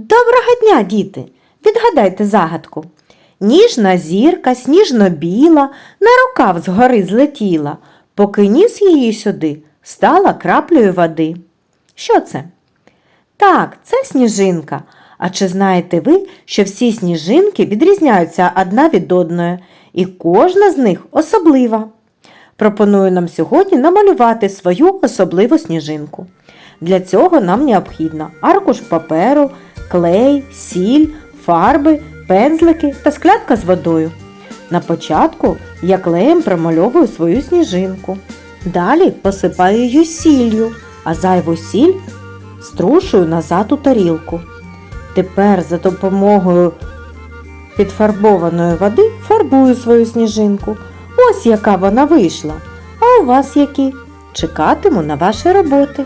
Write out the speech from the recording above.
Доброго дня, діти! Відгадайте загадку. Ніжна зірка, сніжно-біла, на рукав згори злетіла, поки ніс її сюди, стала краплею води. Що це? Так, це сніжинка. А чи знаєте ви, що всі сніжинки відрізняються одна від одної, і кожна з них особлива? Пропоную нам сьогодні намалювати свою особливу сніжинку. Для цього нам необхідно аркуш паперу, клей, сіль, фарби, пензлики та склянка з водою. На початку я клеєм промальовую свою сніжинку. Далі посипаю її сіллю, а зайву сіль струшую назад у тарілку. Тепер за допомогою підфарбованої води фарбую свою сніжинку. Ось яка вона вийшла. А у вас які? Чекатиму на ваші роботи.